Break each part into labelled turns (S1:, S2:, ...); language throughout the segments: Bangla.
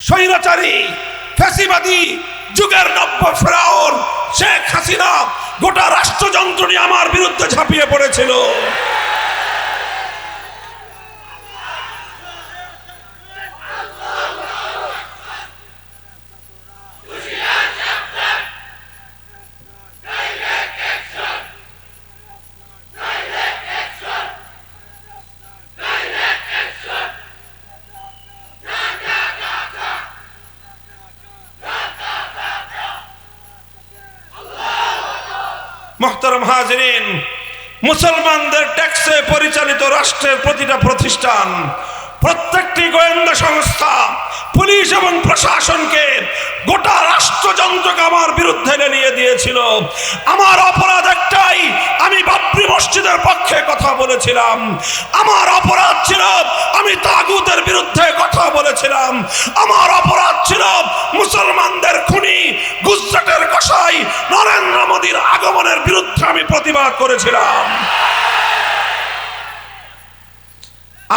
S1: স্বৈরাচারী ফ্যাসিবাদী যুগের নব্য ফেরাউন শেখ হাসিনা গোটা রাষ্ট্রযন্ত্র নিয়ে আমার বিরুদ্ধে ঝাঁপিয়ে পড়েছিল। মোহতারাম হাজরিন, মুসলমানদের ট্যাক্সে পরিচালিত রাষ্ট্রের প্রতিটা প্রতিষ্ঠান, প্রত্যেকটি গোয়েন্দা সংস্থা, পুলিশ এবং প্রশাসনকে গোটা রাষ্ট্রযন্ত্রকে আমার বিরুদ্ধে নিয়ে দিয়েছিল। আমার অপরাধ একটাই, আমি বাবরি মসজিদের পক্ষে কথা বলেছিলাম। আমার অপরাধ ছিল, আমি তাগুতের বিরুদ্ধে কথা বলেছিলাম। আমার অপরাধ ছিল প্রতিবাদ করেছিলাম।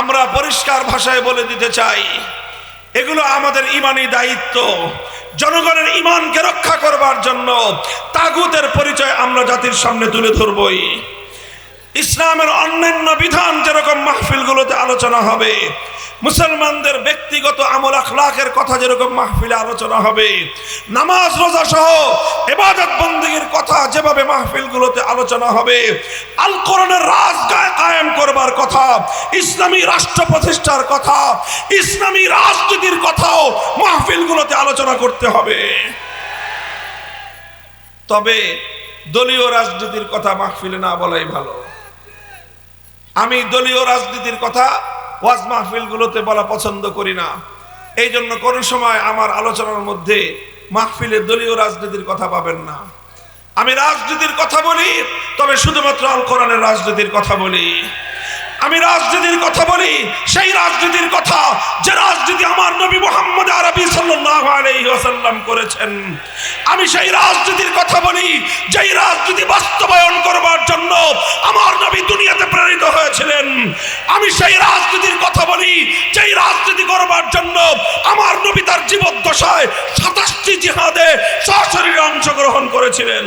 S1: আমরা পরিষ্কার ভাষায় বলে দিতে চাই, এগুলো আমাদের ইমানি দায়িত্ব। জনগণের ইমানকে রক্ষা করবার জন্য তাগুতের পরিচয় আমরা জাতির সামনে তুলে ধরবই। ইসলামের অন্যান্য বিধান যেরকম মাহফিলগুলোতে আলোচনা হবে, মুসলমানদের ব্যক্তিগত আমল আখলাকের কথা যেরকম মাহফিলে আলোচনা হবে, নামাজ, রোজা সহ এবাদত বন্দীর কথা যেভাবে মাহফিলগুলোতে আলোচনা হবে আল কোরআনের রাজ কায়েম করবার কথা, ইসলামী রাষ্ট্র প্রতিষ্ঠার কথা, ইসলামী রাজনীতির কথাও মাহফিলগুলোতে আলোচনা করতে হবে। তবে দলীয় রাজনীতির কথা মাহফিলে না বলাই ভালো। আমি দলীয় রাজনীতির কথা ওয়াজ মাহফিলগুলোতে বলা পছন্দ করি না। এই জন্য কোনো সময় আমার আলোচনার মধ্যে মাহফিলে দলীয় রাজনীতির কথা পাবেন না। আমি রাজনীতির কথা বলি, তবে শুধুমাত্র আল কোরআনের রাজনীতির কথা বলি। আমি রাজনীতির কথা বলি, সেই রাজনীতির কথা যে রাজনীতি আমার নবী মোহাম্মদ আরবি ওয়াসাল্লাম করেছেন। আমি সেই রাজনীতির কথা বলি, যেই রাজনীতি বাস্তবায়ন করবার জন্য আমার নবী দুনিয়াতে প্রেরিত হয়েছিলেন। আমি সেই রাজনীতির কথা বলি, যেই রাজনীতি করবার জন্য আমার নবী তার জীবদ্দশায় সাতাশটি জিহাদে সশরীরে অংশগ্রহণ করেছিলেন।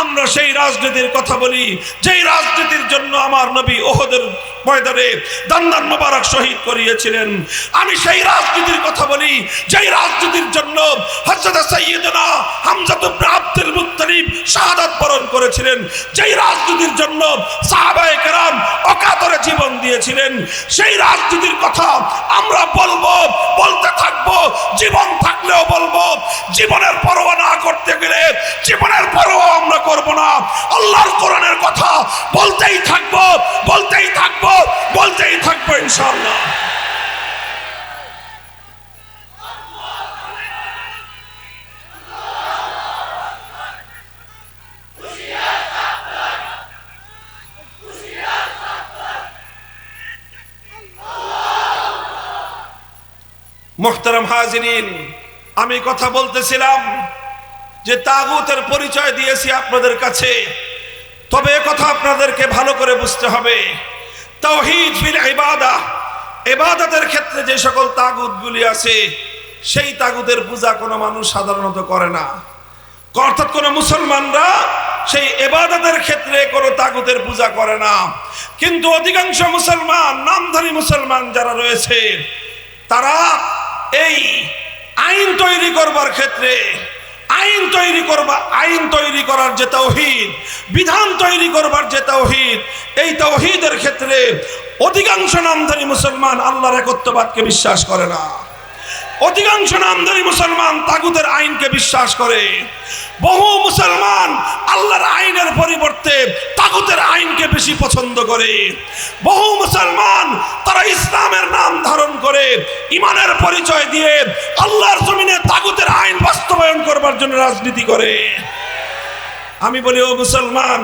S1: আমরা সেই রাজনীতির কথা বলি। যেই রাজনীতির জন্য আমার নবী ওহদের ময়দানে দান্দান মোবারক শহীদ করিয়েছিলেন, আমি সেই রাজনীতির কথা বলি। যেই রাজনীতির জন্য হযরত সাইয়্যিদনা হামজা ইবনে আব্দুল মুত্তালিব শাহাদাত বরণ করেছিলেন, যেই রাজনীতির জন্য সাহাবায়ে কেরাম অকাতরে জীবন দিয়েছিলেন, সেই রাজনীতির কথা আমরা বলব, বলতে থাকব, জীবন থাকলেও বলব। জীবনের পরোয়া না করতে গেলে জীবনের পরোয়া আমরা করব না। আল্লাহর কোরআনের কথা বলতেই থাকব বলতেই থাকব বলতেই থাকব ইনশাআল্লাহ। মোহতারাম হাজিরিন, আমি কথা বলতেছিলাম। যে তাগুতের পরিচয় দিয়েছি আপনাদের কাছে। তবে কথা আপনাদেরকে ভালো করে বুঝতে হবে। তাওহীদ ফিল ইবাদা, ইবাদতের ক্ষেত্রে যে সকল তাগুতগুলি আছে, সেই তাগুতের পূজা কোনো মানুষ সাধারণত করে না। অর্থাৎ কোনো মুসলমানরা সেই এবাদতের ক্ষেত্রে কোনো তাগুতের পূজা করে না। কিন্তু অধিকাংশ মুসলমান, নামধারী মুসলমান যারা রয়েছে, তারা এই আইন তৈরি করবার ক্ষেত্রে আইন তৈরি করবা, আইন তৈরি করার যে তৌহিদ, বিধান তৈরি করবার যে তৌহিদ, এই তৌহিদের ক্ষেত্রে অধিকাংশ নামধারী মুসলমান আল্লাহর একত্ববাদকে বিশ্বাস করে না। অধিকাংশ নামধারী মুসলমান তাগুদের আইনকে বিশ্বাস করে। বহু মুসলমান আল্লাহর আইনের পরিবর্তে তাগুতের আইনকে বেশি পছন্দ করে। বহু মুসলমান তারা ইসলামের নাম ধারণ করে, ইমানের পরিচয় দিয়ে আল্লাহর জমিনে তাগুতের আইন বাস্তবায়ন করবার জন্য রাজনীতি করে। আমি বলি, ও মুসলমান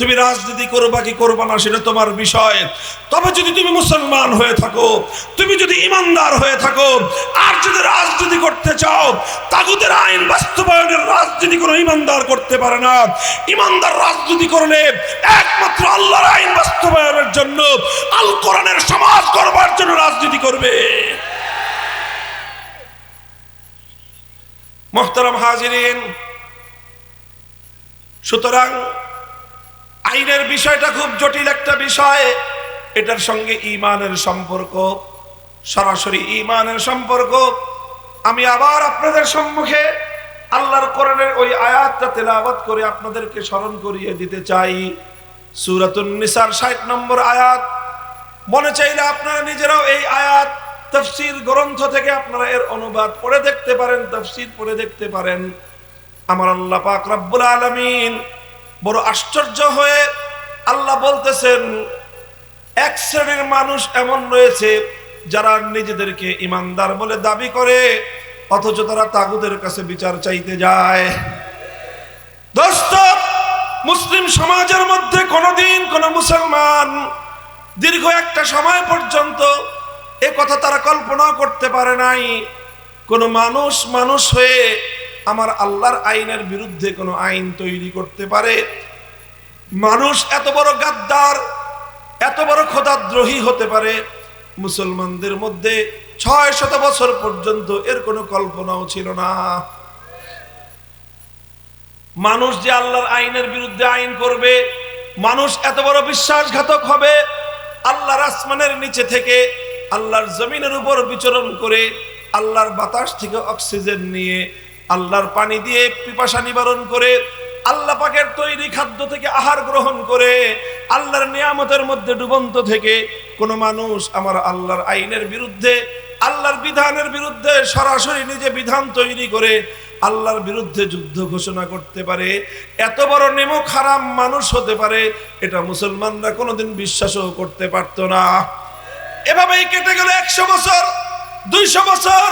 S1: তুমি রাজনীতি করবা কি করবা না, সেটা তোমার বিষয়। তবে যদি তুমি মুসলমান হয়ে থাকো, তুমি যদি ইমানদার হয়ে থাকো, আর যদি রাজনীতি করতে চাও তাগুদের আইন বাস্তবায়নের রাজনীতি কোনো ইমানদার করতে পারে না। ইমানদার রাজনীতি করলে একমাত্র আল্লাহর আইন বাস্তবায়নের জন্য আল কোরআনের সমাজ করবার জন্য রাজনীতি করবে। মোহতারাম হাজিরিন, সুতরাং আইনের বিষয়টা খুব জটিল একটা বিষয়। এটার সঙ্গে ইমানের সম্পর্ক, সরাসরি ইমানের সম্পর্ক। আমি আবার আপনাদের সম্মুখে আল্লাহর কোরআনের ওই আয়াতটা তেলাওয়াত করে আপনাদেরকে স্মরণ করিয়ে দিতে চাই। সুরাতুন নিসার 60 নম্বর আয়াত। মনে চাইলে আপনারা নিজেরাও এই আয়াত তফসির গ্রন্থ থেকে আপনারা এর অনুবাদ পড়ে দেখতে পারেন, তফসির পড়ে দেখতে পারেন। আমার আল্লাহ পাক রব্বুল আলামিন বড় আশ্চর্য হয়ে আল্লাহ বলতেছেন, এক শ্রেণির মানুষ এমন রয়েছে যারা নিজেদেরকে ইমানদার বলে দাবি করে, অথচ তারা তাগুদের কাছে বিচার চাইতে যায়। দোস্ত, মুসলিম সমাজের মধ্যে কোনোদিন কোন মুসলমান দীর্ঘ একটা সময় পর্যন্ত এ কথা তারা কল্পনা করতে পারে নাই। কোন মানুষ মানুষ হয়ে আমার আল্লাহর আইনের বিরুদ্ধে কোনো আইন তৈরি করতে পারে? মানুষ এত বড় গাদ্দার, এত বড় খোদাদ্রোহী হতে পারে, মুসলমানদের মধ্যে ছয় শত বছর পর্যন্ত এর কোনো কল্পনাও ছিল না। মানুষ যে আল্লাহর আইনের বিরুদ্ধে আইন করবে, মানুষ এত বড় বিশ্বাসঘাতক হবে, আল্লাহর আসমানের নিচে থেকে আল্লাহর জমিনের উপর বিচরণ করে আল্লাহর বাতাস থেকে অক্সিজেন নিয়ে আল্লাহর পানি দিয়ে পিপাসা নিবারণ করে, আল্লাহ পাকের তৈরি খাদ্য থেকে আহার গ্রহণ করে, আল্লাহর নিয়ামতের মধ্যে ডুবন্ত থেকে কোনো মানুষ আমার আল্লাহর আইনের বিরুদ্ধে, আল্লাহর বিধানের বিরুদ্ধে সরাসরি নিজে বিধান তৈরি করে আল্লাহর বিরুদ্ধে যুদ্ধ ঘোষণা করতে পারে। এত বড় নেমক হারাম মানুষ হতে পারে, এটা মুসলমানরা কোনোদিন বিশ্বাসও করতে পারতো না। এভাবেই কেটে গেল একশো বছর, দুইশো বছর,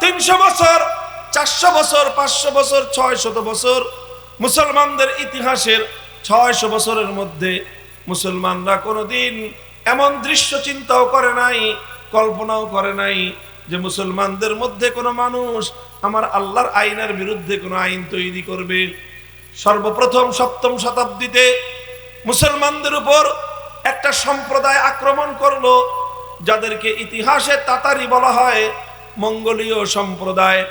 S1: তিনশো বছর চারশো বছর, পাঁচশো বছর ছয় শত বছর মুসলমানদের ইতিহাসের ছয়শো বছরের মধ্যে মুসলমানরা কোনোদিন এমন দৃশ্য চিন্তাও করে নাই, কল্পনাও করে নাই যে মুসলমানদের মধ্যে কোনো মানুষ আমার আল্লাহর আইনের বিরুদ্ধে কোনো আইন তৈরি করবে। সর্বপ্রথম সপ্তম শতাব্দীতে মুসলমানদের উপর একটা সম্প্রদায় আক্রমণ করল, যাদেরকে ইতিহাসে তাতারি বলা হয় মঙ্গোলীয় সম্প্রদায়।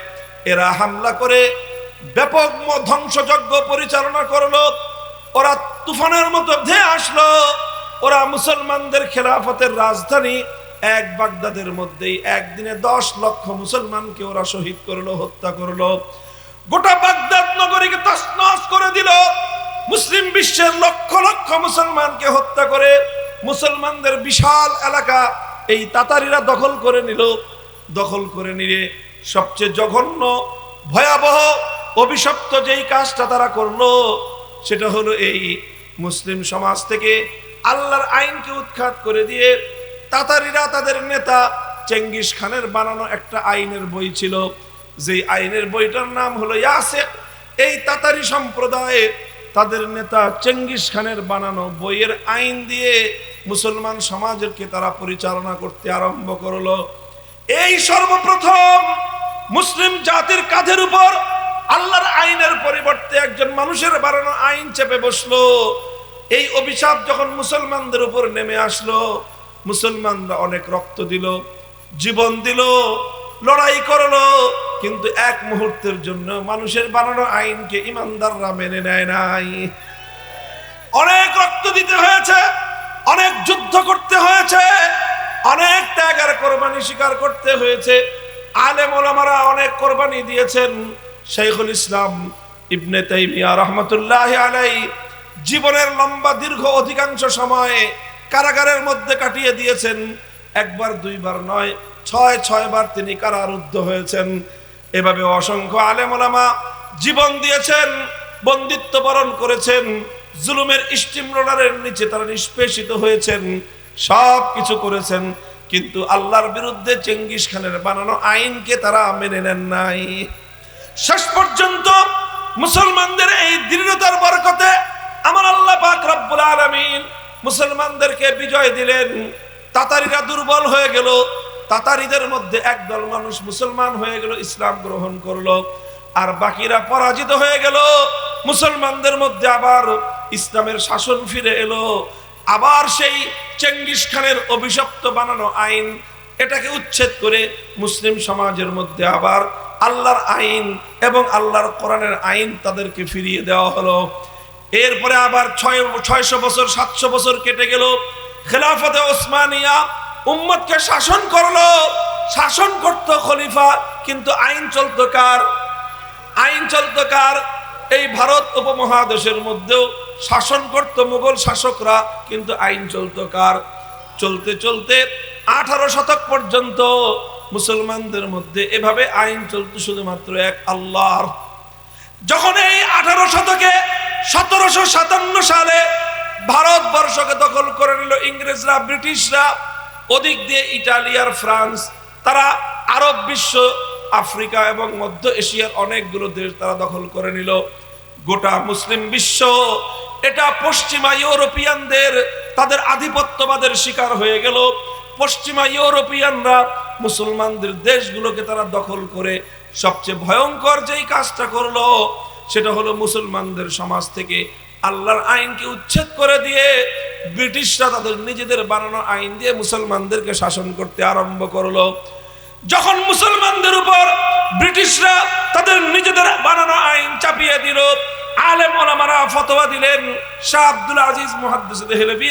S1: এরা হামলা করে ব্যাপক ধ্বংসযজ্ঞ পরিচালনা করল, ওরা তুফানের মতো ধেয়ে আসলো, ওরা মুসলমানদের খেলাফতের রাজধানী এক বাগদাদের মধ্যেই একদিনে দশ লক্ষ মুসলমানকে ওরা শহীদ করল, হত্যা করল। গোটা বাগদাদ নগরীকে তছনছ করে দিল। মুসলিম বিশ্বের লক্ষ লক্ষ মুসলমানকে হত্যা করে মুসলমানদের বিশাল এলাকা এই তাতারিরা দখল করে নিল। দখল করে নিয়ে সবচেয়ে জঘন্য, ভয়াবহ, অভিশপ্ত যেই কাজটা তারা করল, সেটা হলো এই মুসলিম সমাজ থেকে আল্লাহর আইনকে উৎখাত করে দিয়ে তাতারিরা, তাদের নেতা চেঙ্গিস খানের বানানো একটা আইনের বই ছিল। যেই আইনের বইটার নাম হলো ইয়াসেক এই তাতারি সম্প্রদায়ে তাদের নেতা চেঙ্গিস খানের বানানো বইয়ের আইন দিয়ে মুসলমান সমাজকে তারা পরিচালনা করতে আরম্ভ করল। এই সর্বপ্রথম মুসলিম জাতির কাঁধের উপর আল্লাহর আইনের পরিবর্তে একজন মানুষের বানানো আইন চেপে বসল। এই অভিশাপ যখন মুসলমানদের উপর নেমে আসলো, মুসলমানরা অনেক রক্ত দিল, জীবন দিল, লড়াই করল, কিন্তু এক মুহূর্তের জন্য মানুষের বানানো আইনকে ইমানদাররা মেনে নেয় নাই। অনেক রক্ত দিতে হয়েছে, অনেক যুদ্ধ করতে হয়েছে, অনেক ত্যাগ আর কোরবানি স্বীকার করতে হয়েছে আলেম ওলামারা অনেক কোরবানি দিয়েছেন। শেখুল ইসলাম ইবনে তাইমিয়া রহমতুল্লাহ আলাই জীবনের লম্বা দীর্ঘ অধিকাংশ সময়ে কারাগারের মধ্যে কাটিয়ে দিয়েছেন। একবার, দুইবার নয়, ছয় ছয় বার তিনি কারারুদ্ধ হয়েছেন। এভাবে অসংখ্য আলেম ওলামা জীবন দিয়েছেন, বন্দিত্ব বরণ করেছেন, জুলুমের স্টিম রোলারের নিচে তারা নিষ্পেষিত হয়েছেন সব কিছু করেছেন। কিন্তু আল্লাহর বিরুদ্ধে চেঙ্গিস খানের বানানো আইনকে তারা মেনে নেন নাই। শেষ পর্যন্ত মুসলমানদের এই দৃঢ়তার বরকতে আমার আল্লাহ পাক রব্বুল আলামিন মুসলমানদেরকে বিজয় দিলেন। তাতারিরা দুর্বল হয়ে গেল। তাতারিদের মধ্যে একদল মানুষ মুসলমান হয়ে গেল, ইসলাম গ্রহণ করল। আর বাকিরা পরাজিত হয়ে গেল। মুসলমানদের মধ্যে আবার ইসলামের শাসন ফিরে এলো। আবার সেই চেঙ্গিস খানের অভিশপ্ত বানানো আইন, এটাকে উচ্ছেদ করে মুসলিম সমাজের মধ্যে আবার আল্লাহর আইন এবং আল্লাহর কোরআনের আইন তাদেরকে ফিরিয়ে দেওয়া হলো। এরপরে আবার ছয়, ছয়শো বছর, সাতশো বছর কেটে গেল। খেলাফতে ওসমানিয়া উম্মতকে শাসন করল। শাসন করত খলিফা, কিন্তু আইন চলতো কার? আইন চলতো কার? এই ভারত উপমহাদেশের মধ্যেও শাসন করত মুঘল শাসকরা, কিন্তু আইন চলতো কার? চলতে চলতে আঠারো শতক পর্যন্ত মুসলমানদের মধ্যে এভাবে আইন চলতো শুধুমাত্র এক আল্লাহর। যখন এই আঠারো শতকে সতেরোশো সাতান্ন সালে ভারতবর্ষকে দখল করে নিল ইংরেজরা, ব্রিটিশরা, ওদিক দিয়ে ইটালি আর ফ্রান্স, তারা আরব বিশ্ব, আফ্রিকা এবং মধ্য এশিয়ার অনেকগুলো দেশ তারা দখল করে নিল। গোটা মুসলিম বিশ্ব, এটা পশ্চিমা ইউরোপিয়ানদের, তাদের আধিপত্যবাদের শিকার হয়ে গেল। পশ্চিমা ইউরোপিয়ানরা মুসলমানদের দেশগুলোকে তারা দখল করে সবচেয়ে ভয়ঙ্কর যেই কাজটা করল, সেটা হলো মুসলমানদের সমাজ থেকে আল্লাহর আইনকে উচ্ছেদ করে দিয়ে ব্রিটিশরা তাদের নিজেদের বানানো আইন দিয়ে মুসলমানদেরকে শাসন করতে আরম্ভ করল। যখন মুসলমানদের উপর ব্রিটিশরা তাদের নিজেদের বানানো আইন চাপিয়ে দিল ফতোয়া দিলেন, শাহ আব্দুল আজিজ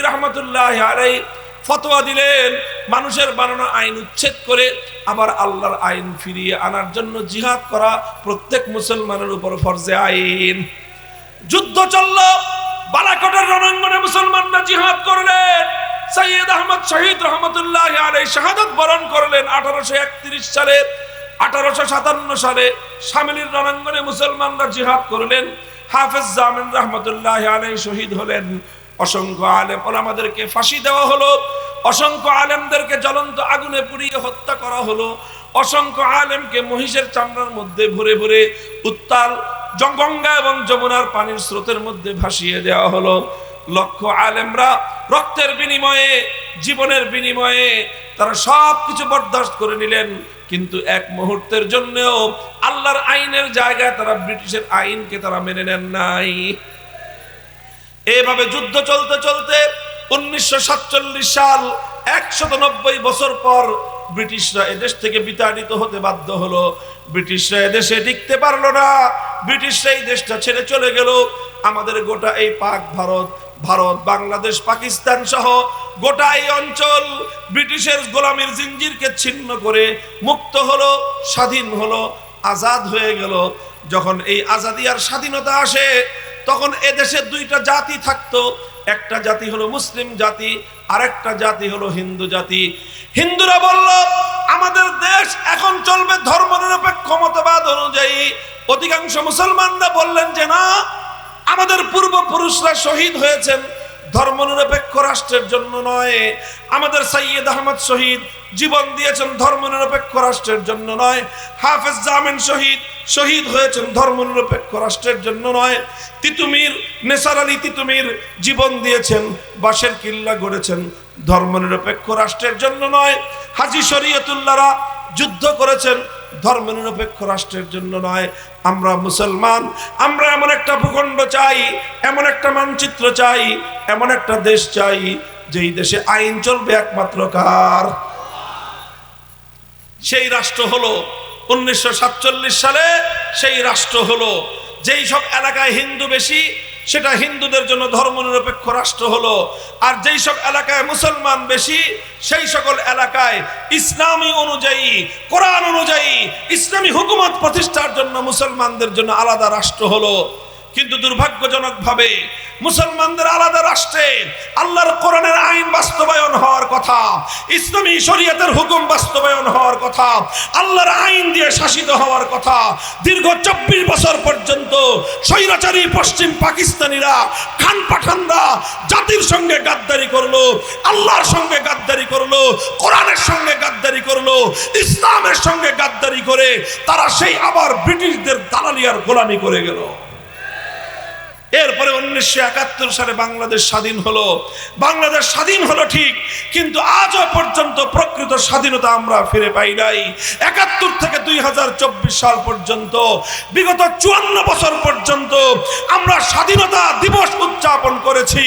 S1: রহমতুল্লাহ আলাই ফতোয়া দিলেন, মানুষের বানানো আইন উচ্ছেদ করে আবার আল্লাহর আইন ফিরিয়ে আনার জন্য জিহাদ করা প্রত্যেক মুসলমানের উপর ফরজে আইন। যুদ্ধ চলল, বালাকোটের রণাঙ্গনে মুসলমানরা জিহাদ করলেন। সৈয়দ আহমদ শহীদ রহমতুল্লাহ আলাই শাহাদত বরণ করলেন আঠারোশো একত্রিশ সালে, আঠারোশো সাতান্ন সালে সামিলির রণাঙ্গনে মুসলমানরা জিহাদ করলেন। হাফেজ জামিন রহমতুল্লাহ আলাই শহীদ হলেন। অসংখ্য আলেম ওলামাদেরকে ফাঁসি দেওয়া হলো। অসংখ্য আলেমদেরকে জ্বলন্ত আগুনে পুড়িয়ে হত্যা করা হলো। অসংখ্য আলেমকে মহিষের চামড়ার মধ্যে ভরে ভরে উত্তাল গঙ্গা এবং যমুনার পানির স্রোতের মধ্যে ভাসিয়ে দেওয়া হলো। লক্ষ আলেমরা রক্তের বিনিময়ে, জীবনের বিনিময়ে তারা সব কিছু বরদাস্ত করে নিলেন। কিন্তু এক মুহূর্তের জন্যও আল্লাহর আইনের জায়গায় তারা ব্রিটিশের আইনকে তারা মেনে নেন নাই। এভাবে যুদ্ধ চলতে চলতে উনিশশো সাতচল্লিশ সাল, একশত বছর পর ব্রিটিশরা এদেশ থেকে বিতাড়িত হতে বাধ্য হলো। ব্রিটিশরা এদেশে টিকতে পারল না। ব্রিটিশরা এই দেশটা ছেড়ে চলে গেল। আমাদের গোটা এই পাক ভারত ভারত, বাংলাদেশ, পাকিস্তান সহ গোটা এই অঞ্চল ব্রিটিশের গোলামীর জিঞ্জিরকে ছিন্ন করে মুক্ত হলো, স্বাধীন হলো, আজাদ হয়ে গেল। যখন এই আজাদি আর স্বাধীনতা আসে, তখন এদেশে দুইটা জাতি থাকতো। একটা জাতি হলো মুসলিম জাতি, আরেকটা জাতি হলো হিন্দু জাতি। হিন্দুরা বলল, আমাদের দেশ এখন চলবে ধর্মনিরপেক্ষ মতবাদ অনুযায়ী। অধিকাংশ মুসলমানরা বললেন যে, না আমাদের পূর্বপুরুষরা শহীদ হয়েছেন। ধর্মনিরপেক্ষ রাষ্ট্রের জন্য নয়। আমাদের সৈয়দ আহমদ শহীদ জীবন দিয়েছেন ধর্মনিরপেক্ষ রাষ্ট্রের জন্য নয়। হাফেজ জামিন শহীদ শহীদ হয়েছেন ধর্মনিরপেক্ষ রাষ্ট্রের জন্য নয়। তিতুমির, নেসার আলী তিতুমির জীবন দিয়েছেন, বাঁশের কিল্লা গড়েছেন, ধর্মনিরপেক্ষ রাষ্ট্রের জন্য নয়। হাজি শরীয়তুল্লাহরা যুদ্ধ করেছেন ধর্মনিরপেক্ষ রাষ্ট্রের জন্য নয়। আমরা মুসলমান, আমরা এমন একটা ভূখণ্ড চাই, এমন একটা মানচিত্র চাই, এমন একটা দেশ চাই, যেই দেশে আইন চলবে একমাত্র কার। সেই রাষ্ট্র হলো উনিশশো সাতচল্লিশ সালে, সেই রাষ্ট্র হলো যেই সব এলাকায় হিন্দু বেশি সেটা হিন্দুদের জন্য ধর্মনিরপেক্ষ রাষ্ট্র হলো। আর যেই সব এলাকায় মুসলমান বেশি, সেই সকল এলাকায় ইসলামী অনুযায়ী, কোরআন অনুযায়ী, ইসলামী হুকুমত প্রতিষ্ঠার জন্য মুসলমানদের জন্য আলাদা রাষ্ট্র হলো। কিন্তু দুর্ভাগ্যজনকভাবে মুসলমানদের আলাদা রাষ্ট্রে আল্লাহর কোরআনের কথা। ইসলামী শরীয়তের হুকুম বাস্তবায়ন হওয়ার কথা, আল্লাহর আইন দিয়ে শাসিত হওয়ার কথা। দীর্ঘ চব্বিশ বছর পর্যন্ত স্বৈরাচারী পশ্চিম পাকিস্তানিরা, খান পাঠানরা জাতির সঙ্গে গাদ্দারি করল, আল্লাহর সঙ্গে গাদ্দারি করল, কোরআনের সঙ্গে গাদ্দারি করল, ইসলামের সঙ্গে গাদ্দারি করে তারা সেই আবার ব্রিটিশদের দালালিয়ার গোলামি করে গেল। এরপরে উনিশশো একাত্তর সালে বাংলাদেশ স্বাধীন হলো। বাংলাদেশ স্বাধীন হলো ঠিক, কিন্তু আজও পর্যন্ত প্রকৃত স্বাধীনতা আমরা ফিরে পাই নাই। একাত্তর থেকে দুই হাজার চব্বিশ সাল পর্যন্ত, বিগত চুয়ান্ন বছর পর্যন্ত আমরা স্বাধীনতা দিবস উদযাপন করেছি,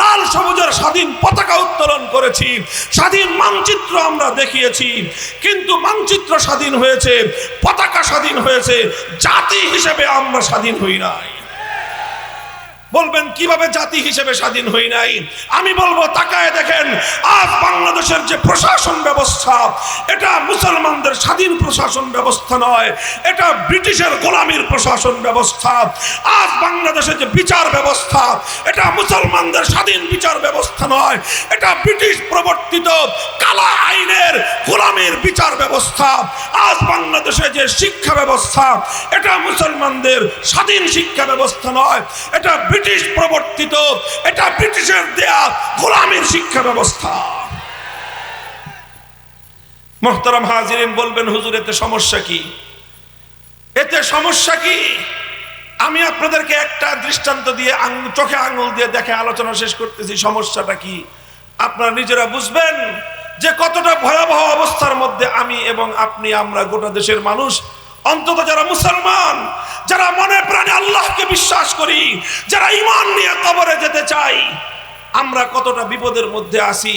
S1: লাল সবুজের স্বাধীন পতাকা উত্তোলন করেছি, স্বাধীন মানচিত্র আমরা দেখিয়েছি। কিন্তু মানচিত্র স্বাধীন হয়েছে, পতাকা স্বাধীন হয়েছে, জাতি হিসেবে আমরা স্বাধীন হই নাই। বলবেন কীভাবে জাতি হিসেবে স্বাধীন হই নাই? আমি বলব তাকায় দেখেন আজ বাংলাদেশের যে প্রশাসন ব্যবস্থা, এটা মুসলমানদের স্বাধীন প্রশাসন ব্যবস্থা নয়, এটা ব্রিটিশের গোলামীর প্রশাসন ব্যবস্থা। আজ বাংলাদেশের যে বিচার ব্যবস্থা, এটা মুসলমানদের স্বাধীন বিচার ব্যবস্থা নয়, এটা ব্রিটিশ প্রবর্তিত কালা আইনের গোলামীর বিচার ব্যবস্থা। আজ বাংলাদেশে যে শিক্ষা ব্যবস্থা, এটা মুসলমানদের স্বাধীন শিক্ষা ব্যবস্থা নয়, এটা ব্রিটিশ প্রবর্তিত, এটা ব্রিটিশের দেয়া গোলামীর শিক্ষা ব্যবস্থা। মোহতারাম হাজিরিন বলবেন, হুজুর, এতে সমস্যা কি? এতে সমস্যা কি? আমি আপনাদেরকে একটা দৃষ্টান্ত দিয়ে চোখে আঙুল দিয়ে দেখে আলোচনা শেষ করতেছি, সমস্যাটা কি? আপনারা নিজেরা বুঝবেন যে কতটা ভয়াবহ অবস্থার মধ্যে আমি এবং আপনি, আমরা গোটা দেশের মানুষ, অন্তত যারা মুসলমান, যারা মনে প্রাণে আল্লাহকে বিশ্বাস করি, যারা ইমান নিয়ে কবরে যেতে চাই, আমরা কতটা বিপদের মধ্যে আছি